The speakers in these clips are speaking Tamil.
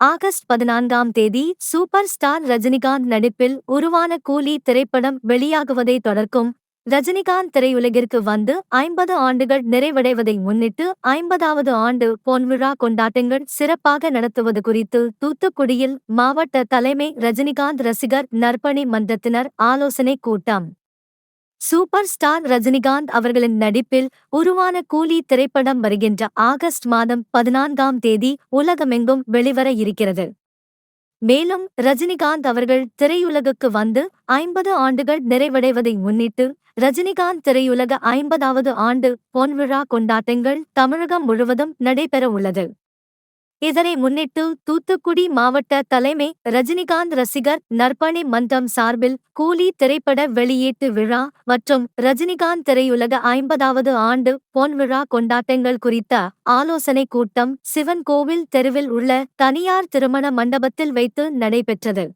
ஆகஸ்ட் பதினான்காம் தேதி சூப்பர் ஸ்டார் ரஜினிகாந்த் நடிப்பில் உருவான கூலி திரைப்படம் வெளியாகுவதை தொடர்க்கும் ரஜினிகாந்த் திரையுலகிற்கு வந்து ஐம்பது ஆண்டுகள் நிறைவடைவதை முன்னிட்டு ஐம்பதாவது ஆண்டு பொன்விழா கொண்டாட்டங்கள் சிறப்பாக நடத்துவது குறித்து தூத்துக்குடியில் மாவட்ட தலைமை ரஜினிகாந்த் ரசிகர் நற்பணி மன்றத்தினர் ஆலோசனை கூட்டம். சூப்பர் ஸ்டார் ரஜினிகாந்த் அவர்களின் நடிப்பில் உருவான கூலி திரைப்படம் வருகின்ற ஆகஸ்ட் மாதம் பதினான்காம் தேதி உலகமெங்கும் வெளிவர இருக்கிறது. மேலும் ரஜினிகாந்த் அவர்கள் திரையுலகுக்கு வந்து ஐம்பது ஆண்டுகள் நிறைவடைவதை முன்னிட்டு ரஜினிகாந்த் திரையுலக ஐம்பதாவது ஆண்டு பொன்விழா கொண்டாட்டங்கள் தமிழகம் முழுவதும் நடைபெற உள்ளது. இதனை முன்னிட்டு தூத்துக்குடி மாவட்ட தலைமை ரஜினிகாந்த் ரசிகர் நற்பணி மன்றம் சார்பில் கூலி திரைப்பட வெளியீட்டு விழா மற்றும் ரஜினிகாந்த் திரையுலக ஐம்பதாவது ஆண்டு பொன்விழா கொண்டாட்டங்கள் குறித்த ஆலோசனை கூட்டம் சிவன் கோவில் தெருவில் உள்ள தனியார் திருமண மண்டபத்தில் வைத்து நடைபெற்றது.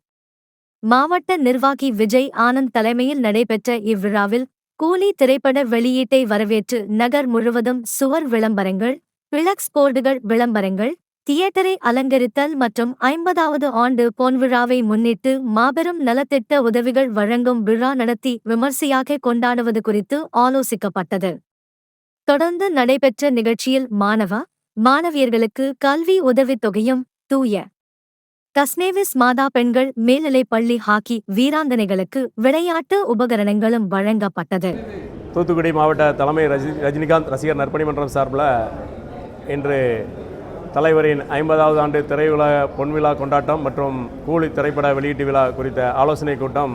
மாவட்ட நிர்வாகி விஜய் ஆனந்த் தலைமையில் நடைபெற்ற இவ்விழாவில் கூலி திரைப்பட வெளியீட்டை வரவேற்று நகர் முழுவதும் சுவர் விளம்பரங்கள் பிளக்ஸ் போர்டுகள் விளம்பரங்கள் தியேட்டரை அலங்கரித்தல் மற்றும் ஐம்பதாவது ஆண்டு பொன்விழாவை முன்னிட்டு மாபெரும் நலத்திட்ட உதவிகள் வழங்கும் விழா நடத்தி விமர்சையாக கொண்டாடுவது குறித்து ஆலோசிக்கப்பட்டது. தொடர்ந்து நடைபெற்ற நிகழ்ச்சியில் மாணவ மாணவியர்களுக்கு கல்வி உதவித் தொகையும் தூய. தஸ்னேவிஸ் மாதா பெண்கள் மேல்நிலைப் பள்ளி ஹாக்கி வீராங்கனைகளுக்கு விளையாட்டு உபகரணங்களும் வழங்கப்பட்டது. தூத்துக்குடி மாவட்ட தலைமை ரஜினிகாந்த் ரசிகர் நற்பணி மன்றம் சார்பில் இன்று தலைவரின் ஐம்பதாவது ஆண்டு திரைவிழா பொன்விழா கொண்டாட்டம் மற்றும் கூலி திரைப்பட வெளியீட்டு விழா குறித்த ஆலோசனை கூட்டம்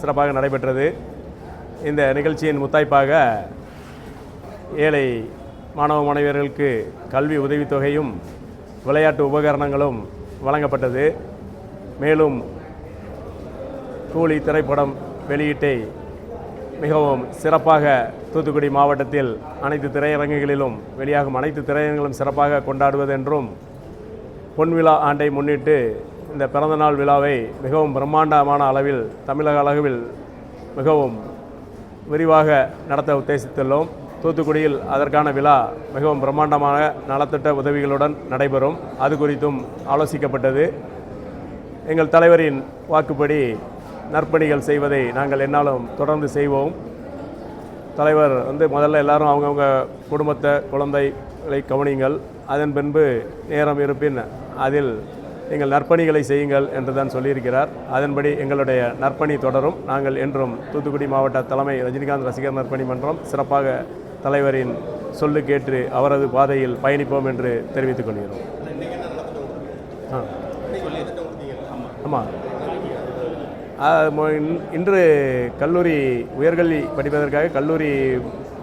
சிறப்பாக நடைபெற்றது. இந்த நிகழ்ச்சியின் முத்தாய்ப்பாக ஏழை மாணவ மாணவியர்களுக்கு கல்வி உதவித்தொகையும் விளையாட்டு உபகரணங்களும் வழங்கப்பட்டது. மேலும் கூலி திரைப்படம் வெளியீட்டை மிகவும் சிறப்பாக தூத்துக்குடி மாவட்டத்தில் அனைத்து திரையரங்குகளிலும் வெளியாகும் அனைத்து திரையரங்குகளும் சிறப்பாக கொண்டாடுவதென்றும் பொன்விழா ஆண்டை முன்னிட்டு இந்த பிறந்தநாள் விழாவை மிகவும் பிரம்மாண்டமான அளவில் தமிழக அளவில் மிகவும் விரிவாக நடத்த உத்தேசித்துள்ளோம். தூத்துக்குடியில் அதற்கான விழா மிகவும் பிரம்மாண்டமான நலத்திட்ட உதவிகளுடன் நடைபெறும். அது குறித்தும் ஆலோசிக்கப்பட்டது. எங்கள் தலைவரின் வாக்குப்படி நற்பணிகள் செய்வதை நாங்கள் என்னாலும் தொடர்ந்து செய்வோம். தலைவர் வந்து முதல்ல எல்லாரும் அவங்கவுங்க குடும்பத்தை குழந்தைகளை கவனியுங்கள் அதன் பின்பு நேரம் இருப்பின் அதில் எங்கள் நற்பணிகளை செய்யுங்கள் என்று தான் சொல்லியிருக்கிறார். அதன்படி எங்களுடைய நற்பணி தொடரும். நாங்கள் என்றும் தூத்துக்குடி மாவட்ட தலைமை ரஜினிகாந்த் ரசிகர் நற்பணி மன்றம் சிறப்பாக தலைவரின் சொல்லு கேட்டு அவரது பாதையில் பயணிப்போம் என்று தெரிவித்துக் கொள்கிறோம். ஆமாம் இன்று கல்லூரி உயர்கல்வி படிப்பதற்காக கல்லூரி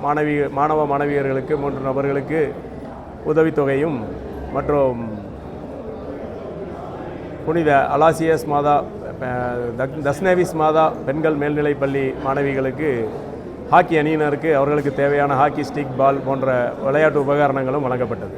மாணவி மாணவ மாணவியர்களுக்கு மூன்று நபர்களுக்கு உதவித்தொகையும் மற்றும் புனித அலாசியஸ் மாதா தக்- தஸ்னேவிஸ் மாதா பெண்கள் மேல்நிலைப் பள்ளி மாணவிகளுக்கு ஹாக்கி அணியினருக்கு அவர்களுக்கு தேவையான ஹாக்கி ஸ்டிக் பால் போன்ற விளையாட்டு உபகரணங்களும் வழங்கப்பட்டது.